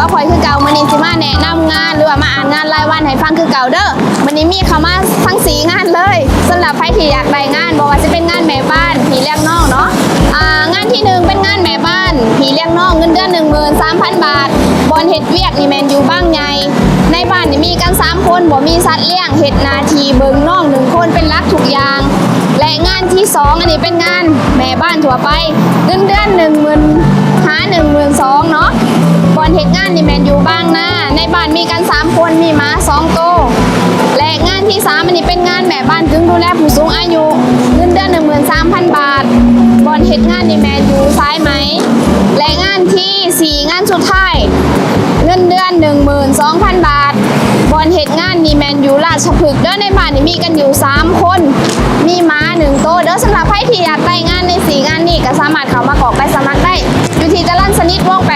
กับพลอยคือเก่ามันนี้สิมาแนะนำงานหรือว่ามาอ่านงานรายวันให้ฟังคือเก่าเด้อมันนี้มีเข้ามาทั้งสีงานเลยสำหรับใครที่อยากได้งานบอกว่าจะเป็นงานแม่บ้านผีเลี้ยงน้องเนาะงานที่หนึ่งเป็นงานแม่บ้านผีเลี้ยงน้องเงินเดือนหนึ่งหมื่นสามพันบาทบนเฮ็ดเวียกนี่แมนอยู่บ้างไงในบ้านมีกันสามคนบ่มีสัตว์เลี้ยงเห็ดนาทีเบิงน้องหนึ่งคนเป็นรักทุกอย่างและงานที่สองอันนี้เป็นงานแม่บ้านทั่วไปเงินเดือนหนึ่งหมื่นหาหนึ่งหมื่นสองเนาะ บอลเฮ็ดงานนี่แมนอยู่บ้างน้าในบ้านมีกัน 3 คนมีหมา2โตวและงานที่ 3 อันนี้เป็นงานแม่บ้านกึ่งดูแลผู้สูงอายุเงินเดือน13,000 บาทบอลเฮ็ดงานนี่แมนอยู่ซ้ายไหม และงานทีสี่ 4 งานสุดท้ายเงินเดือน 12,000 บาทบอลเฮ็ดงานนี่แมนอยู่ราชพฤกษ์เด้อในบ้านนี่มีกันอยู่ 3 คน มีม้าหนึ่งโตวเด้อสำหรับใครที่อยากไปงานในสีงานนี้ก็สามารถเข้ามากรอไปสมัครได้อยู่ที่จรัญสนิทวงศ์82ทับหนึ่อนี้สิไป